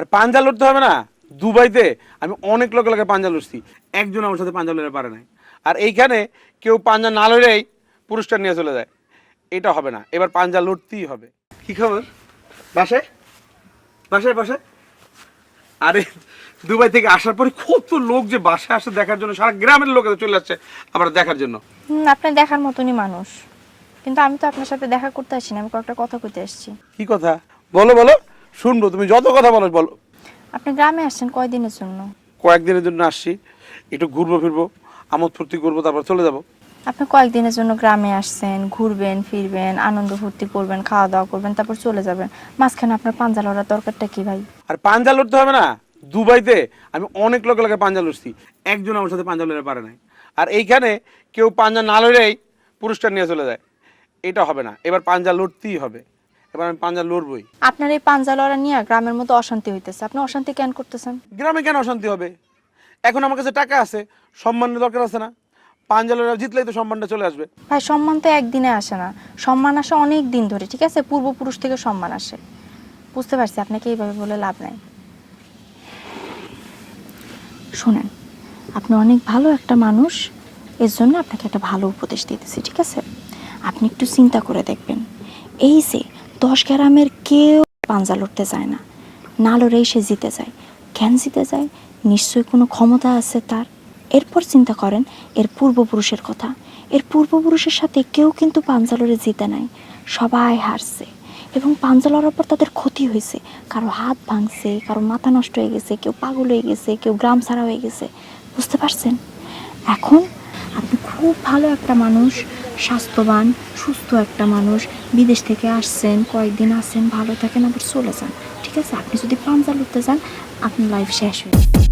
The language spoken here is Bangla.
আর পাঞ্জা লড়তে হবে না দুবাইতে আমি অনেক লোক লোকের পাঞ্জা লড়ছি। একজন আমার সাথে পাঞ্জা লড়ে পারে নাই। আর এইখানে কেউ পাঞ্জা না লড়েই পুরস্কার নিয়ে চলে যায়। এটা হবে না এবার পাঞ্জা লড়তেই হবে। কি খবর? বাসায়? বাসায় বাসায়? আরে দুবাই থেকে আসার পরে কত লোক যে বাসায় আসে দেখার জন্য সারা গ্রামের লোক চলে আসছে আবার দেখার জন্য। আপনি দেখার মতনই মানুষ। কিন্তু আমি তো আপনার সাথে দেখা করতে আসছি না আমি কয়েকটা কথা কইতে আসছি। কি কথা? বলো বলো। শুনব তুমি যত কথা বলো বলো। আপনি গ্রামে আসছেন কয়দিনের জন্য? কয়েকদিনের জন্য আসছি একটু ঘুরবো ফিরবো আমোদ ফুর্তি করব তারপর চলে যাব। আপনি কয়েকদিনের জন্য গ্রামে আসছেন ঘুরবেন ফিরবেন আনন্দ ফুর্তি করবেন খাওয়া দাওয়া করবেন তারপর চলে যাবেন। মাঝখানে আপনার পাঞ্জা লড়ার দরকারটা কি ভাই? আর পাঞ্জা লড়তে হবে না দুবাইতে আমি অনেক লোক লোকের পাঞ্জা লড়ছি একজন আমার সাথে পাঞ্জা লড়ে পারে নাই। আর এইখানে কেউ পাঞ্জা না লড়েই পুরস্কার নিয়ে চলে যায় এটা হবে না এবার পাঞ্জা লড়তেই হবে। এবার আমি পাঞ্জা লড়বই। আপনার এই পাঞ্জা লড়া নিয়ে গ্রামের মতো অশান্তি হইতেছে। আপনি অশান্তি কেন করতেছেন? গ্রামে কেন অশান্তি হবে? এখন আমার কাছে টাকা আছে সম্মানের দরকার আছে না। জিতলেই তো সম্মানটা চলে আসবে। ভাই সম্মান তো একদিনে আসে না। সম্মান আসে অনেক দিন ধরে ঠিক আছে? পূর্বপুরুষ থেকে সম্মান আসে। বুঝতে পারছি আপনাকে এইভাবে বলে লাভ নাই। শোনেন আপনি অনেক ভালো একটা মানুষ এর জন্য আপনাকে একটা ভালো উপদেশ দিতেছি ঠিক আছে? আপনি একটু চিন্তা করে দেখবেন। এই যে দশ গ্রামের কেউ পাঞ্জা লড়তে যায় না। না লড়েই সে জিতে যায়। কেন জিতে যায়? নিশ্চয়ই কোনো ক্ষমতা আছে তার। এরপর চিন্তা করেন, এর পূর্বপুরুষের কথা। এর পূর্বপুরুষের সাথে কেউ কিন্তু পাঞ্জা লড়ে জিতে নাই। সবাই হারছে এবং পাঞ্জা লড়ার পর তাদের ক্ষতি হয়েছে। কারও হাত ভাঙছে, কারও মাথা নষ্ট হয়ে গেছে, কেউ পাগল হয়ে গেছে, কেউ গ্রাম ছাড়া হয়ে গেছে। বুঝতে পারছেন? এখন আপনি খুব ভালো একটা মানুষ স্বাস্থ্যবান, সুস্থ একটা মানুষ। বিদেশ থেকে আসছেন, কয়েকদিন আসছেন ভালো থাকেন, আবার চলে যান। ঠিক আছে? আপনি যদি পাঞ্জাল উঠতে যান, আপনার লাইফ শেষ হয়ে